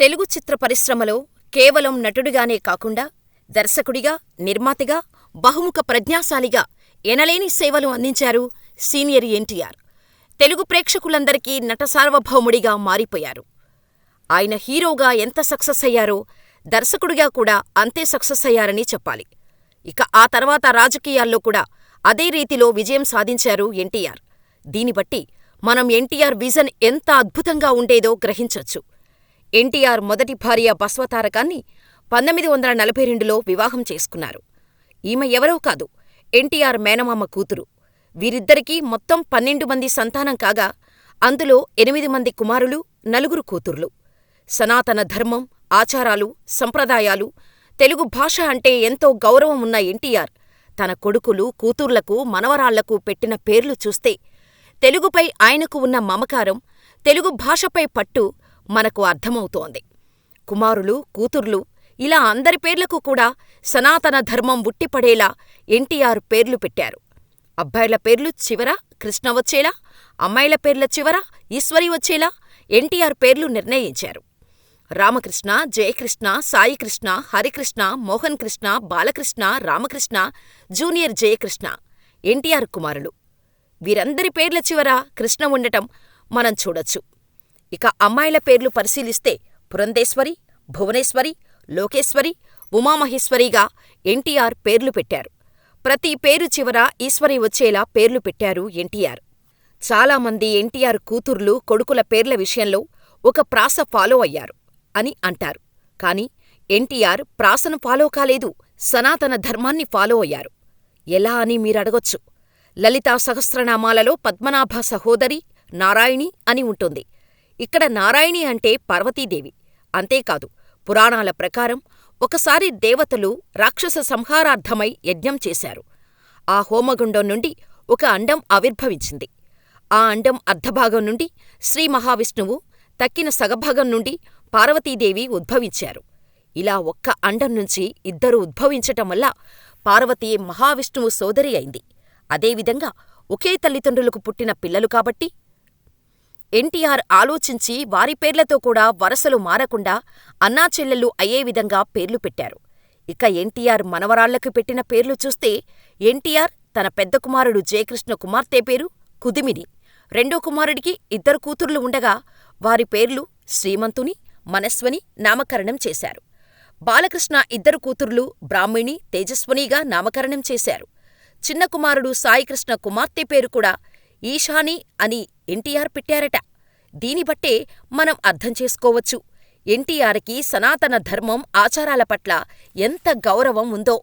తెలుగు చిత్ర పరిశ్రమలో కేవలం నటుడిగానే కాకుండా దర్శకుడిగా, నిర్మాతగా, బహుముఖ ప్రజ్ఞాశాలిగా ఎనలేని సేవలు అందించారు సీనియర్ ఎన్టీఆర్. తెలుగు ప్రేక్షకులందరికీ నటసార్వభౌముడిగా మారిపోయారు. ఆయన హీరోగా ఎంత సక్సెస్ అయ్యారో దర్శకుడిగా కూడా అంతే సక్సెస్ అయ్యారని చెప్పాలి. ఇక ఆ తర్వాత రాజకీయాల్లో కూడా అదే రీతిలో విజయం సాధించారు ఎన్టీఆర్. దీనిబట్టి మనం ఎన్టీఆర్ విజన్ ఎంత అద్భుతంగా ఉండేదో గ్రహించొచ్చు. ఎన్టీఆర్ మొదటి భార్య బస్వతారకాన్ని పంతొమ్మిది వందల నలభై రెండులో వివాహం చేసుకున్నారు. ఈమె ఎవరో కాదు ఎన్టీఆర్ మేనమామ కూతురు. వీరిద్దరికీ మొత్తం పన్నెండు మంది సంతానం కాగా అందులో ఎనిమిది మంది కుమారులు, నలుగురు కూతుర్లు. సనాతన ధర్మం, ఆచారాలు, సంప్రదాయాలు, తెలుగు భాష అంటే ఎంతో గౌరవం ఉన్న ఎన్టీఆర్ తన కొడుకులు, కూతుర్లకు, మనవరాళ్ళకు పెట్టిన పేర్లు చూస్తే తెలుగుపై ఆయనకు ఉన్న మమకారం, తెలుగు భాషపై పట్టు మనకు అర్థమవుతోంది. కుమారులు, కూతుర్లు ఇలా అందరి పేర్లకు కూడా సనాతన ధర్మం ఉట్టిపడేలా ఎన్టీఆర్ పేర్లు పెట్టారు. అబ్బాయిల పేర్లు చివర కృష్ణ వచ్చేలా, అమ్మాయిల పేర్ల చివర ఈశ్వరి వచ్చేలా ఎన్టీఆర్ పేర్లు నిర్ణయించారు. రామకృష్ణ, జయకృష్ణ, సాయికృష్ణ, హరికృష్ణ, మోహన్ కృష్ణ, బాలకృష్ణ, రామకృష్ణ, జూనియర్ జయకృష్ణ ఎన్టీఆర్ కుమారులు. వీరందరి పేర్ల చివర కృష్ణ ఉండటం మనం చూడొచ్చు. ఇక అమ్మాయిల పేర్లు పరిశీలిస్తే పురంధేశ్వరి, భువనేశ్వరి, లోకేశ్వరి, ఉమామహేశ్వరిగా ఎన్టీఆర్ పేర్లు పెట్టారు. ప్రతి పేరు చివర ఈశ్వరి వచ్చేలా పేర్లు పెట్టారు ఎన్టీఆర్. చాలామంది ఎన్టీఆర్ కూతుర్లు, కొడుకుల పేర్ల విషయంలో ఒక ప్రాస ఫాలో అయ్యారు అని అంటారు. కానీ ఎన్టీఆర్ ప్రాసను ఫాలో కాలేదు, సనాతన ధర్మాన్ని ఫాలో అయ్యారు. ఎలా అని మీరడగొచ్చు. లలితా సహస్రనామాలలో పద్మనాభ సహోదరి నారాయణి అని ఉంటుంది. ఇక్కడ నారాయణి అంటే పార్వతీదేవి. అంతేకాదు పురాణాల ప్రకారం ఒకసారి దేవతలు రాక్షస సంహారార్థమై యజ్ఞం చేశారు. ఆ హోమగుండం నుండి ఒక అండం ఆవిర్భవించింది. ఆ అండం అర్ధభాగం నుండి శ్రీ మహావిష్ణువు, తక్కిన సగభాగం నుండి పార్వతీదేవి ఉద్భవించారు. ఇలా ఒక్క అండం నుంచి ఇద్దరు ఉద్భవించటం వల్ల పార్వతి మహావిష్ణువు సోదరి అయింది. అదేవిధంగా ఒకే తల్లిదండ్రులకు పుట్టిన పిల్లలు కాబట్టి ఎన్టీఆర్ ఆలోచించి వారి పేర్లతో కూడా వరసలు మారకుండా అన్నాచెల్లెళ్ళు అయ్యే విధంగా పేర్లు పెట్టారు. ఇక ఎన్టీఆర్ మనవరాళ్ళకు పెట్టిన పేర్లు చూస్తే ఎన్టీఆర్ తన పెద్ద కుమారుడు జయకృష్ణ కుమార్తె పేరు కుదిమిని, రెండో కుమారుడికి ఇద్దరు కూతుర్లు ఉండగా వారి పేర్లు శ్రీమంతుని, మనస్వని నామకరణం చేశారు. బాలకృష్ణ ఇద్దరు కూతుర్లు బ్రాహ్మిణి, తేజస్వినిగా నామకరణం చేశారు. చిన్న కుమారుడు సాయికృష్ణ కుమార్తె పేరు కూడా ఈశాని అని ఎన్టీఆర్ పెట్టారట. దీనిబట్టే మనం అర్థం చేసుకోవచ్చు ఎన్టీఆర్కి సనాతన ధర్మం, ఆచారాల పట్ల ఎంత గౌరవం ఉందో.